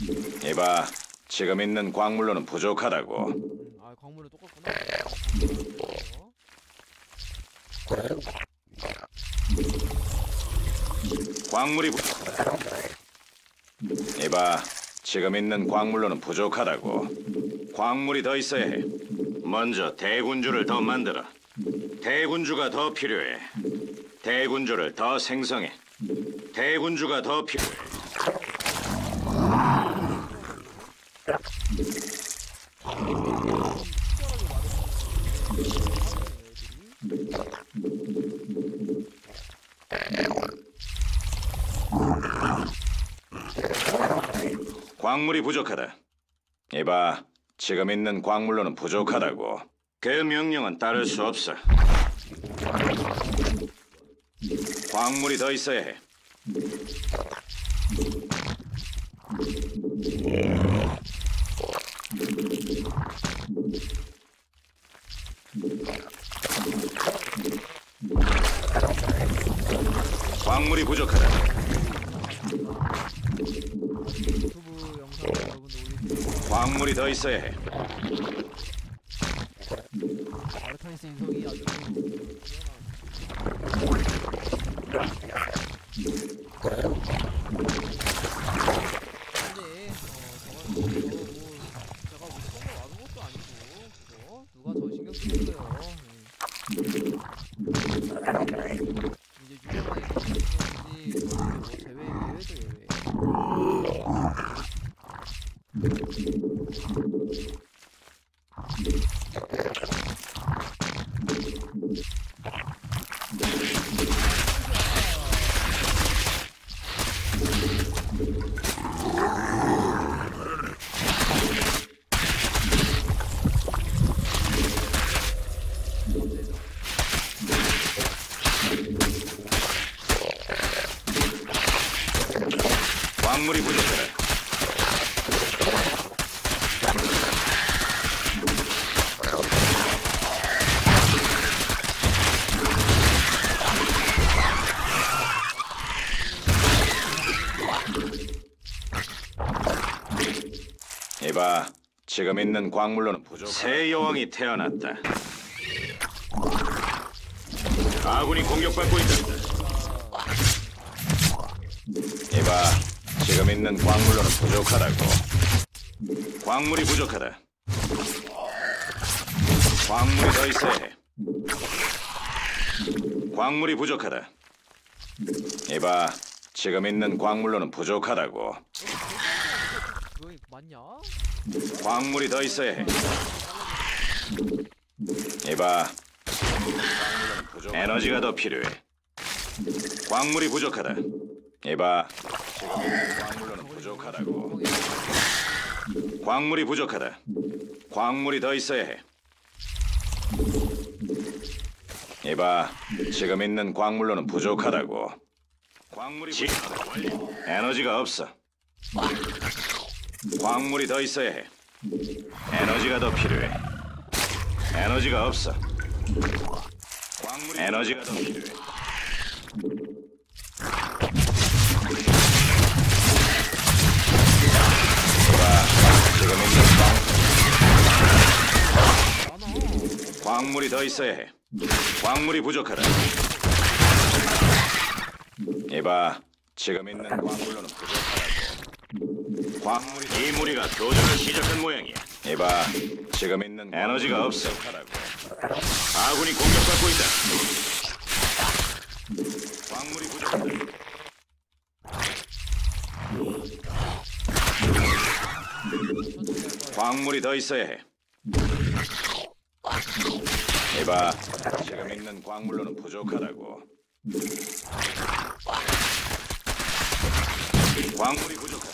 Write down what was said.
이봐, 지금 있는 광물로는 부족하다고. 음, 아 광물은 똑같구나. 광물은 광물이 부... 이봐, 지금 있는 광물로는 부족하다고. 광물이 더 있어야 해. 먼저 대군주를 더 만들어. 대군주가 더 필요해. 대군주를 더 생성해. 대군주가 더 필요해. 광물이 부족하다. 이봐, 지금 있는 광물로는 부족하다고. 그 명령은 따를 수 없어. 광물이 더 있어야 해. 광물이 부족하다. 광물이 더 있어야 해. 예. 이제 유명하게 신경인지 뭐 대회 예외죠 예외. 광물이 부족하다. 이봐, 지금 있는 광물로는 부족. 새 여왕이 태어났다. 아군이 공격받고 있다. 이봐, 지금 있는 광물로는 부족하다고. 광물이 부족하다. 광물이 더 있어야 해. 광물이 부족하다. 이봐, 지금 있는 광물로는 부족하다고. 맞냐? 광물이 더 있어야 해. 이봐, 에너지가 더 필요해. 광물이 부족하다. 이봐, 광물로는 부족하다고. 광물이 부족하다. 광물이 더 있어야 해. 이봐, 지금 있는 광물로는 부족하다고. 광물이 부족하다. 에너지가 없어. 광물이 더 있어야 해. 에너지가 더 필요해. 에너지가 없어. 광물이 에너지가 더 필요해. 광, 광물이 더 있어야 해. 광물이 부족하다. 이봐, 지금 있는 광물로는 부족하다. 광물이 이 무리가 교전을 시작한 모양이야. 이봐, 지금 있는 에너지가 없어. 아군이 공격받고 있다. 광물이 부족하다. 광물이 더 있어야 해. 이봐, 지금 있는 광물로는 부족하다고. 광물이 부족